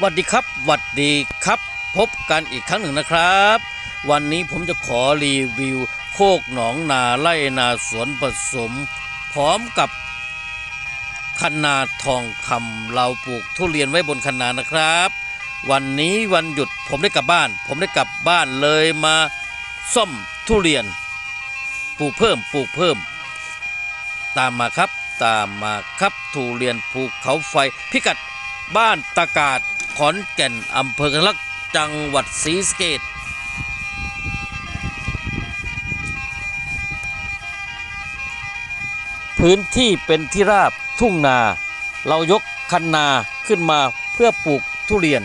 หวัสดีครับหวัดดีครับ พบกันอีกครั้งหนึ่งนะครับ วันนี้ผมจะขอรีวิว โคกหนองนาไร่นาสวนผสม พร้อมกับคันนาทองคำเราปลูกทุเรียนไว้บนคันนานะครับ วันนี้วันหยุดผมได้กลับบ้าน ผมได้กลับบ้านเลยมาซ่อมทุเรียน ปลูกเพิ่มปลูกเพิ่ม ตามมาครับตามมาครับทุเรียนภูเขาไฟพิกัดบ้านตากาศ ขอนแก่นอำเภอกันลักษณ์จังหวัดศรีสะเกษพื้นที่เป็นที่ราบทุ่งนา เรายกคันนาขึ้นมาเพื่อปลูกทุเรียน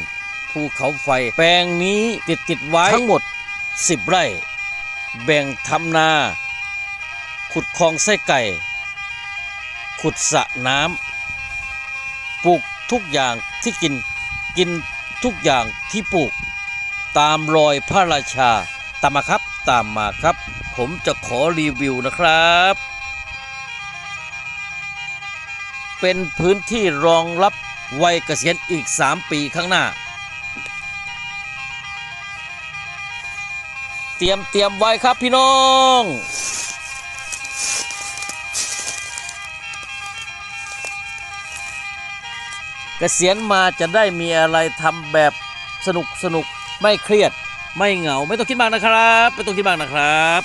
ภูเขาไฟ แปลงนี้ติดติดไว้ทั้งหมด 10 ไร่ แบ่งทำนา ขุดคลองไส้ไก่ ขุดสระน้ำปลูกทุกอย่างที่กิน กินทุกอย่างที่ปลูก ตามรอยพระราชา ตามมาครับตามมาครับ ผมจะขอรีวิวนะครับ เป็นพื้นที่รองรับวัยเกษียณอีก 3 ปีข้างหน้า เตรียมเตรียมไว้ครับพี่น้อง เกษียณมาจะได้มีอะไรทำแบบสนุกสนุกไม่เครียดไม่เหงาไม่ต้องคิดมากนะครับไม่ต้องคิดมากนะครับ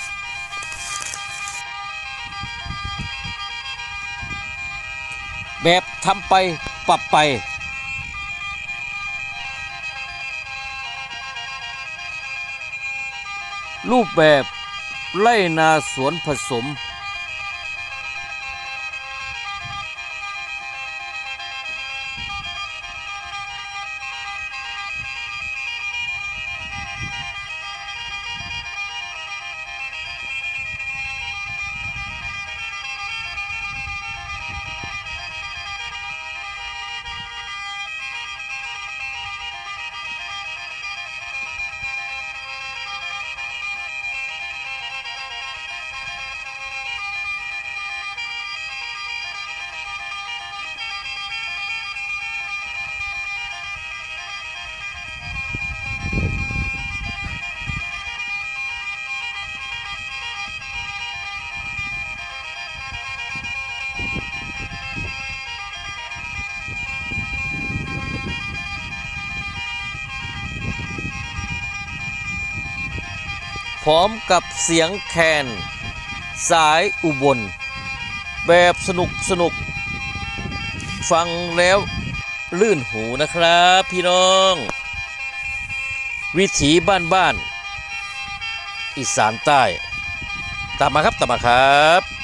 แบบทำไปปรับไป รูปแบบไล่นาสวนผสม ร้อมกับเสียงแคน สายอุบล แบบสนุกสนุก ฟังแล้วลื่นหูนะครับพี่น้อง วิถีบ้านบ้านอีสานใต้ ตามมาครับ ตามมาครับ